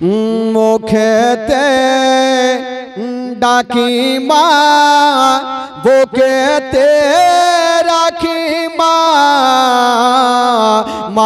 মুখেতে ডাকি মা বুকেতে রাখি মা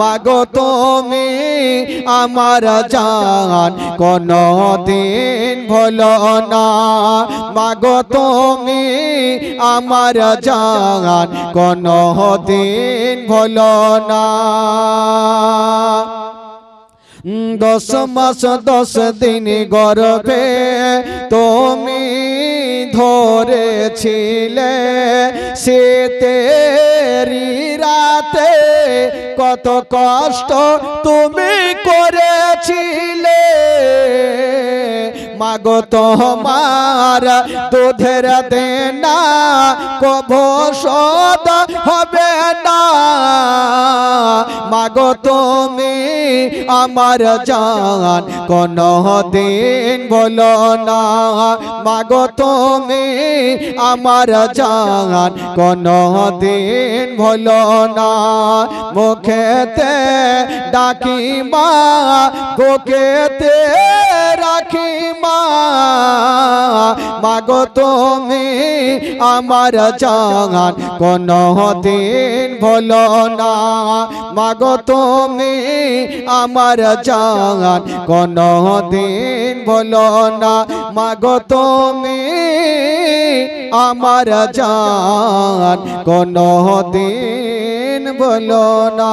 মাগো তুমি আমার জান কোন দিন ভলো না। মাগো তুমি আমার জান কোন দিন ভলো না। দশ মাস, দশ দিন গর্ভে তুমি ধরেছিলে শীতেরি রাতে কত কষ্ট তুমি করেছিলে। মাগো তোমার দুধের দেনা কভো সদ হবে না। মাগো তুমি আমার জান। কোন দিন বলো না, মাগো তুমি আমার জান। কোন দিন বলো না, মুখেতে ডাকি মা বুকেতে রাখি মা মাগো তুমি আমার জান কোন দিন ভলো না। মাগো তুমি আমার জান কোন দিন ভলো না। মাগো তুমি আমার জান কোন দিন বলো না।